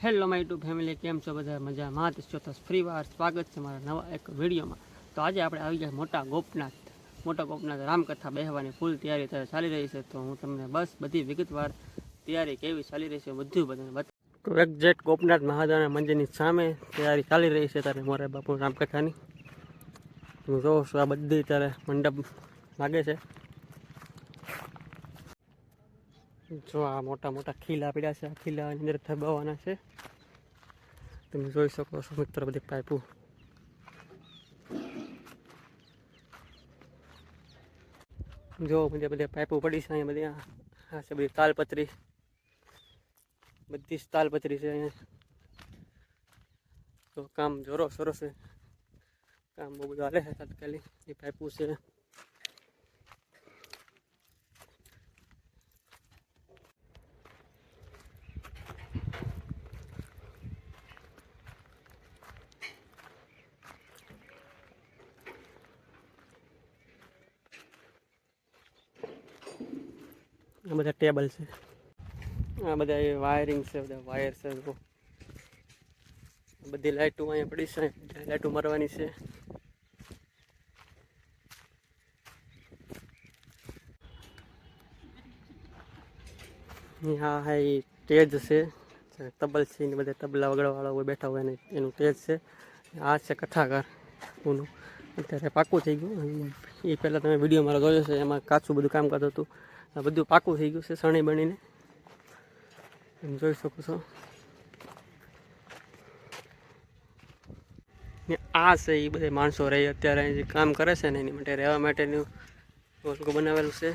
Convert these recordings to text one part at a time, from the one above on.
Hello my YouTube family કેમ છો બધા? મજામાં? જ છો તો ફ્રી વાર સ્વાગત છે મારા નવા એક વિડીયોમાં. તો આજે આપણે આવી ગયા મોટા ગોપનાથ. મોટા ગોપનાથ રામકથા બેહવાની ફૂલ તૈયારી ત્યારે ચાલી રહી છે. તો હું તમને બસ બધી વિગતવાર તૈયારી કેવી ચાલી રહી છે બધું બધાને બતા એક્ઝેક્ટ ગોપનાથ મહાદેવના મંદિરની સામે તૈયારી ચાલી રહી છે ત્યારે મોરે બાપુ રામકથાની. હું જોઉં છું આ બધી ત્યારે મંડપ લાગે છે. જો આ મોટા મોટા ખીલા પડ્યા છે. આ ખીલાની અંદર થબાવવાના છે. તમે જોઈ શકો છો મિત્ર બધી પાઇપો. જો બધી બધી પાઇપો પડી છે અહીંયા બધી. આ છે બધી તાલપત્રી. બધી જ તાલપત્રી છે અહીંયા. તો કામ જોરો સરસ છે. કામ બહુ બધું હાલે છે તાત્કાલિક. એ પાઇપો છે. આ બધા ટેબલ છે. આ બધા એ વાયરિંગ છે, બધા વાયર છે બધી લાઇટો અહીંયા પડી છે લાઇટો મારવાની છે. હા હા એ સ્ટેજ છે તબલ છે, ને બધા તબલા વગાડવાવાળા હોય, બેઠા હોય ને એનું સ્ટેજ છે. આ છે કથાકાર, ઓનું. અત્યારે પાકું થઈ ગયું. એ પહેલાં તમે વીડિયો મારો જોયો છે એમાં કાચું બધું કામ કરતું હતું. આ બધું પાકું થઈ ગયું છે સણી બનીને. એમ જોઈ શકો છો. ને આ છે એ બધા માણસો રહે અત્યારે જે કામ કરે છે ને એની માટે રહેવા માટેનું ઓલું બનાવેલું છે.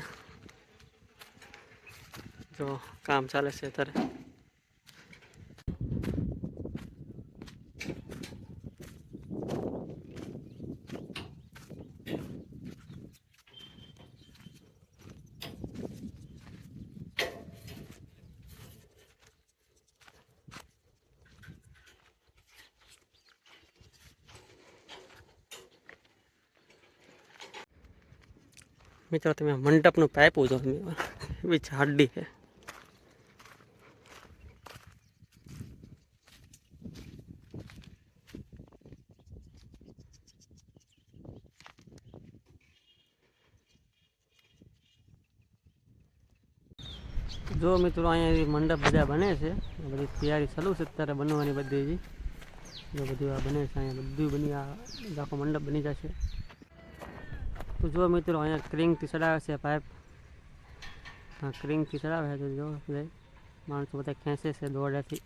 જો કામ ચાલે છે અત્યારે. મિત્રો, તમે મંડપનું પાઇપ જો એવી જાડી છે. જો મિત્રો, અહીંયા મંડપ બધા બને છે. બધી તૈયારી ચાલુ છે અત્યારે બનવાની બધી જો બધું આ બને છે, અહીંયા બધું બની, આ આખો મંડપ બની જશે. તો જો મિત્રો, અહીંયા ક્રિંગથી ચડાવે છે પાઇપ હા ક્રિંગથી ચડાવે છે તો જો માણસો બધા ખેંચે છે દોરડાથી.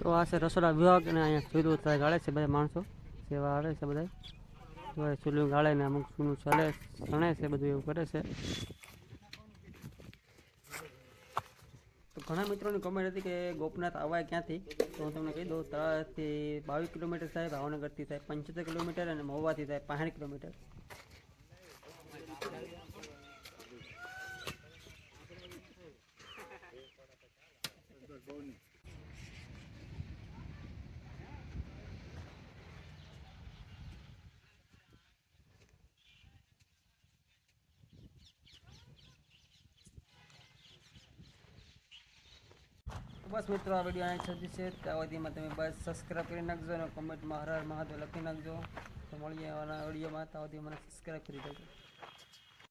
તો આ છે રસોડા વિભાગ અને અહીંયા ચૂલું અત્યારે ગાળે છે બધા માણસો. સેવા આવે છે બધા તો ચૂલું ગાળે ને અમુક ચૂલું ચલે, ચણે છે, બધું એવું કરે છે. તો ઘણા મિત્રોની કમેન્ટ હતી કે ગોપનાથ આવાય ક્યાંથી? તો હું તમને કહી દઉં તળાવથી બાવીસ કિલોમીટર થાય, ભાવનગરથી થાય પંચોતેર કિલોમીટર અને મહુવાથી થાય પાંસઠ કિલોમીટર. તો બસ મિત્રો, આ વીડિયો અહીં સુધી છે. ત્યાં સુધીમાં તમે બસ સબસ્ક્રાઈબ કરી નાખજો અને કોમેન્ટમાં હર હર મહાદેવ લખી નાખજો. તો મળીએ આવવાના વિડીયોમાં. ત્યાં સુધી મને સબસ્ક્રાઈબ કરી દેજો.